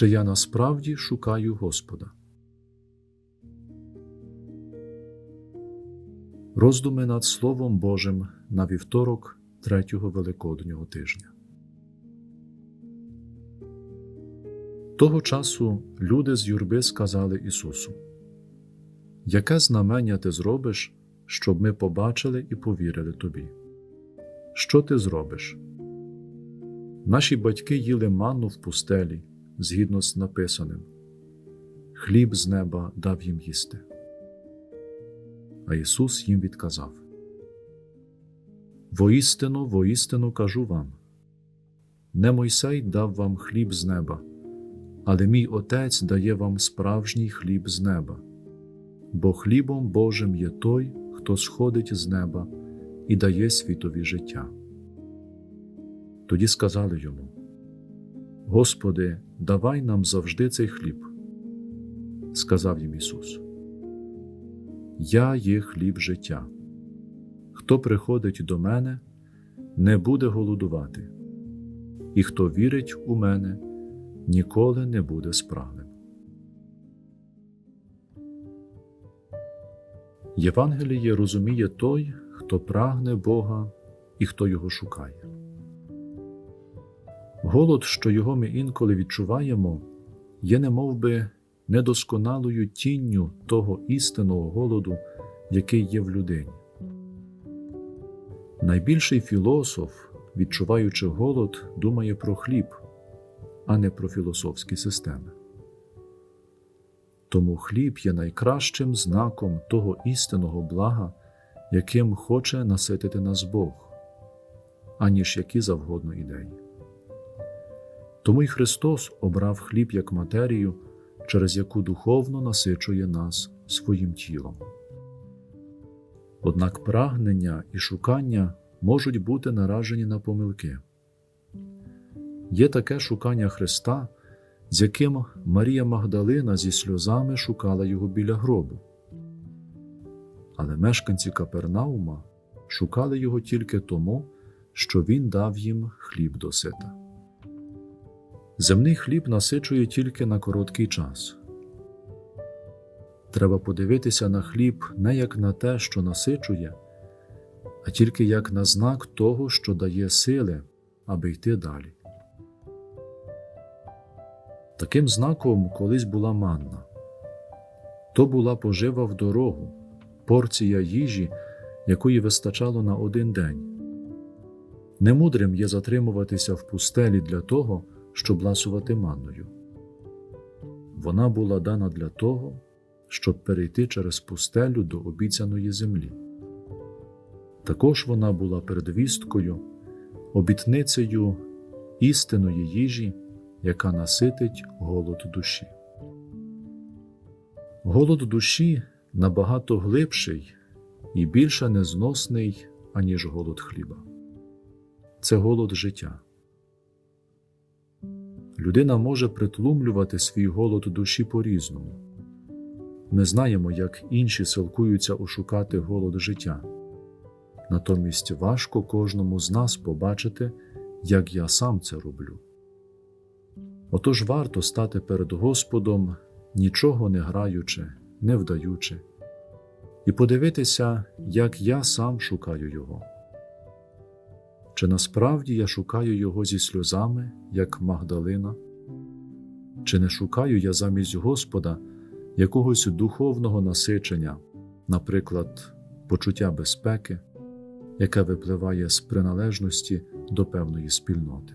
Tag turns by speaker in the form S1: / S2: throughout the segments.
S1: чи я насправді шукаю Господа. Роздуми над Словом Божим на вівторок третього Великоднього тижня. Того часу люди з юрби сказали Ісусу: Яке знамення ти зробиш, щоб ми побачили і повірили тобі? Що ти зробиш? Наші батьки їли манну в пустелі згідно з написаним Хліб з неба дав їм їсти. А Ісус їм відказав Воістину, воістину кажу вам не Мойсей дав вам хліб з неба, але мій Отець дає вам справжній хліб з неба, бо хлібом Божим є той, хто сходить з неба і дає світові життя. Тоді сказали йому Господи, давай нам завжди цей хліб. Сказав їм Ісус. Я є хліб життя. Хто приходить до мене, не буде голодувати, і хто вірить у мене, ніколи не буде спраглим. Євангеліє розуміє той, хто прагне Бога і хто його шукає. Голод, що його ми інколи відчуваємо, є немовби недосконалою тінню того істинного голоду, який є в людині. Найбільший філософ, відчуваючи голод, думає про хліб, а не про філософські системи. Тому хліб є найкращим знаком того істинного блага, яким хоче наситити нас Бог, аніж які завгодно ідеї. Тому й Христос обрав хліб як матерію, через яку духовно насичує нас своїм тілом. Однак прагнення і шукання можуть бути наражені на помилки. Є таке шукання Христа, з яким Марія Магдалина зі сльозами шукала його біля гробу. Але мешканці Капернаума шукали його тільки тому, що він дав їм хліб до сита. Земний хліб насичує тільки на короткий час. Треба подивитися на хліб не як на те, що насичує, а тільки як на знак того, що дає сили, аби йти далі. Таким знаком колись була манна. То була пожива в дорогу, порція їжі, якої вистачало на один день. Немудрим є затримуватися в пустелі для того, щоб ласувати манною. Вона була дана для того, щоб перейти через пустелю до обіцяної землі. Також вона була передвісткою, обітницею істинної їжі, яка наситить голод душі. Голод душі набагато глибший і більше незносний, аніж голод хліба. Це голод життя. Людина може притлумлювати свій голод душі по-різному. Ми знаємо, як інші силкуються ошукати голод життя. Натомість важко кожному з нас побачити, як я сам це роблю. Отож варто стати перед Господом, нічого не граючи, не вдаючи, і подивитися, як я сам шукаю Його. Чи насправді я шукаю Його зі сльозами, як Магдалина? Чи не шукаю я замість Господа якогось духовного насичення, наприклад, почуття безпеки, яке випливає з приналежності до певної спільноти?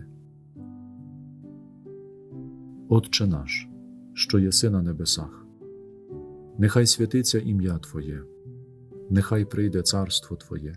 S1: Отче наш, що єси на небесах, нехай святиться ім'я Твоє, нехай прийде царство Твоє.